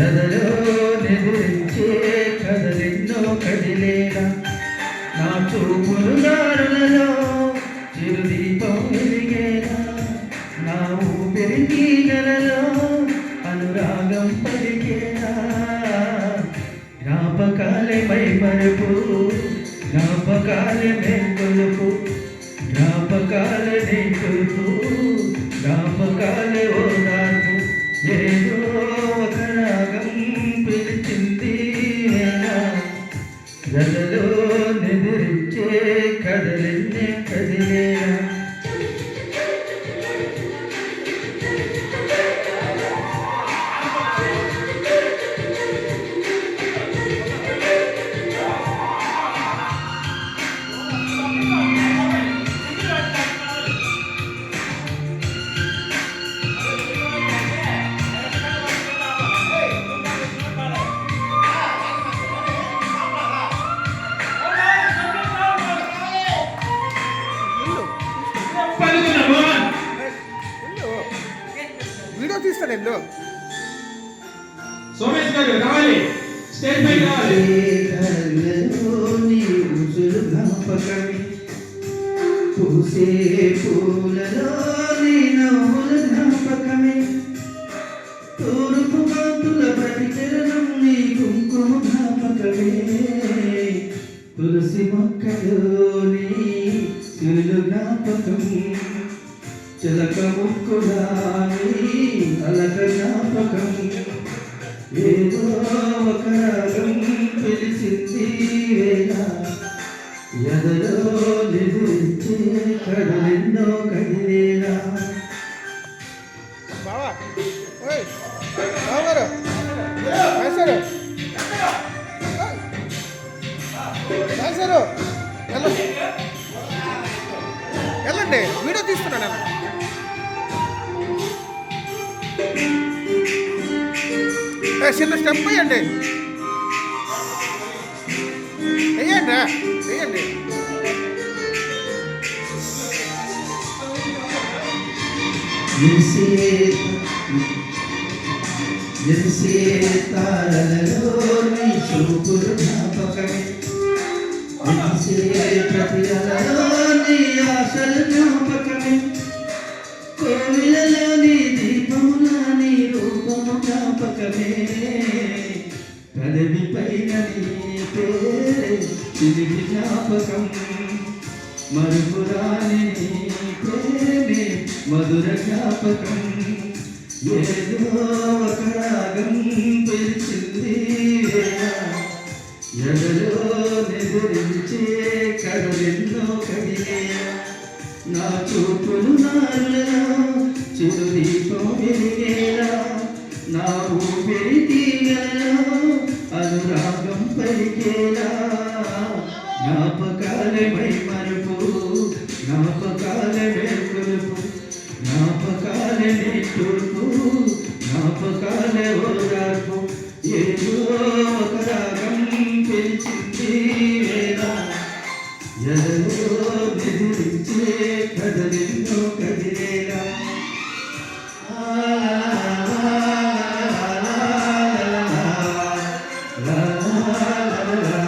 గదలో నిద్రించే కదలెన్నో కదిలేలా నా చూపులు దారులలో చిరుదీపం వెలిగేలా నా ఊపిరి తీగలలో అనురాగం పలికేలా జ్ఞాపకాలే మై మరుపు జ్ఞాపకాలే మే కొలుపు Let's go. వెళ్ళు సోమేష్ గారు రావాలి. స్టేజ్ పైకి రావాలి. పూసే పూలలోని నవ్వుల జ్ఞాపకమే తూర్పు కాంతుల పరిచరణం నీ కుంకుమ జ్ఞాపకమే. తులసి మొక్కలోని సిరులు జ్ఞాపకం చిలక ముక్కురాని అలక జ్ఞాపకం ఏదో ఒక రాగం పిలిచింది వేళ ఎదలో నిద్రించే కడలెన్నో కదిలేలా బావా ఓయ్ వీడియో తీస్తున్నాను నేను చిన్న స్టెప్ వేయండి వేయండి వేయండి ఎరిసే పదవి పైన పేరే తిరిగి జ్ఞాపకం. మరుపురాని నీ మధుర జ్ఞాపకం. ఏదో ఒక రాగం పెరిచింది వేళ. ఎదలో నిద్రించే కడలెన్నో కడిలేలా నా చూపులు నారులలో చిరుదీపం వెలిగేలా. పెరిగి అనురాగం పలికేలా జ్ఞాపకాలమై మరుపు జ్ఞాపకాలమే కురుపు జ్ఞాపకాలమే తుడుపు జ్ఞాపకాలే ఓదార్పు ఏదో ఒక రాగం పిలిచింది వేళ ఎదలో బెదిరించే కదలి la la la